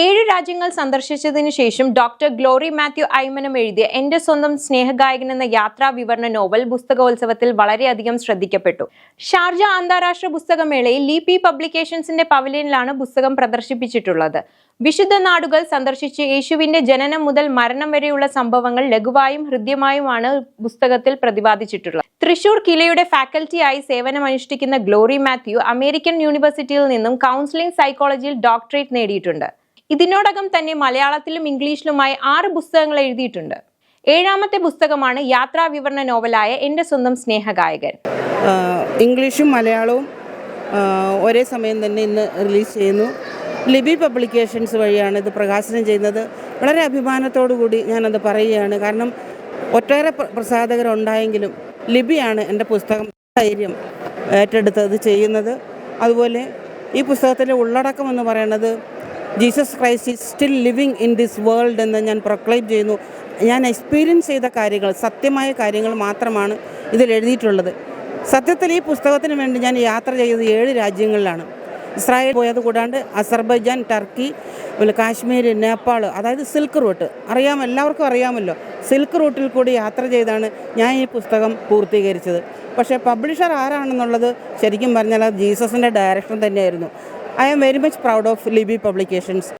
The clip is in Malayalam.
ഏഴ് രാജ്യങ്ങൾ സന്ദർശിച്ചതിനു ശേഷം ഡോക്ടർ ഗ്ലോറി മാത്യു ഐമനം എഴുതിയ എന്റെ സ്വന്തം സ്നേഹഗായകൻ എന്ന യാത്രാ വിവരണ നോവൽ പുസ്തകോത്സവത്തിൽ വളരെയധികം ശ്രദ്ധിക്കപ്പെട്ടു. ഷാർജ അന്താരാഷ്ട്ര പുസ്തകമേളയിൽ ലീ പി പബ്ലിക്കേഷൻസിന്റെ പവലിയനിലാണ് പുസ്തകം പ്രദർശിപ്പിച്ചിട്ടുള്ളത്. വിശുദ്ധ നാടുകൾ സന്ദർശിച്ച് യേശുവിന്റെ ജനനം മുതൽ മരണം വരെയുള്ള സംഭവങ്ങൾ ലഘുവായും ഹൃദ്യമായുമാണ് പുസ്തകത്തിൽ പ്രതിപാദിച്ചിട്ടുള്ളത്. തൃശൂർ കിലയുടെ ഫാക്കൽറ്റിയായി സേവനമനുഷ്ഠിക്കുന്ന ഗ്ലോറി മാത്യു അമേരിക്കൻ യൂണിവേഴ്സിറ്റിയിൽ നിന്നും കൗൺസിലിംഗ് സൈക്കോളജിയിൽ ഡോക്ടറേറ്റ് നേടിയിട്ടുണ്ട്. ഇതിനോടകം തന്നെ മലയാളത്തിലും ഇംഗ്ലീഷിലുമായി ആറ് പുസ്തകങ്ങൾ എഴുതിയിട്ടുണ്ട്. ഏഴാമത്തെ പുസ്തകമാണ് യാത്രാ വിവരണ നോവലായ എന്റെ സ്വന്തം സ്നേഹഗായകൻ. ഇംഗ്ലീഷും മലയാളവും ഒരേ സമയം തന്നെ ഇന്ന് റിലീസ് ചെയ്യുന്നു. ലിബി പബ്ലിക്കേഷൻസ് വഴിയാണ് ഇത് പ്രകാശനം ചെയ്യുന്നത്. വളരെ അഭിമാനത്തോടു കൂടി ഞാനത് പറയുകയാണ്. കാരണം ഒട്ടേറെ പ്ര- പ്രസാധകരുണ്ടായെങ്കിലും ലിബിയാണ് എന്റെ പുസ്തകം ധൈര്യം ഏറ്റെടുത്ത് അത് ചെയ്യുന്നത്. അതുപോലെ ഈ പുസ്തകത്തിലെ ഉള്ളടക്കം എന്ന് പറയുന്നത് Jesus Christ is still living in this world എന്ന് ഞാൻ പ്രൊക്ലെയിം ചെയ്യുന്നു. ഞാൻ എക്സ്പീരിയൻസ് ചെയ്ത കാര്യങ്ങൾ സത്യമായ കാര്യങ്ങൾ മാത്രമാണ് ഇതിൽ എഴുതിയിട്ടുള്ളത്. സത്യത്തിൽ ഈ പുസ്തകത്തിന് വേണ്ടി ഞാൻ യാത്ര ചെയ്തത് ഏഴ് രാജ്യങ്ങളിലാണ്. ഇസ്രായേൽ പോയത് കൂടാണ്ട് അസർബൈജാൻ ടർക്കി പിന്നെ കാശ്മീർ നേപ്പാൾ അതായത് സിൽക്ക് റൂട്ട്. അറിയാം എല്ലാവർക്കും അറിയാമല്ലോ. സിൽക്ക് റൂട്ടിൽ കൂടി യാത്ര ചെയ്താണ് ഞാൻ ഈ പുസ്തകം പൂർത്തീകരിച്ചത്. പക്ഷേ പബ്ലിഷർ ആരാണെന്നുള്ളത് ശരിക്കും പറഞ്ഞാൽ അത് ജീസസിന്റെ ഡയറക്ഷൻ തന്നെയായിരുന്നു. I am very much proud of Libby Publications.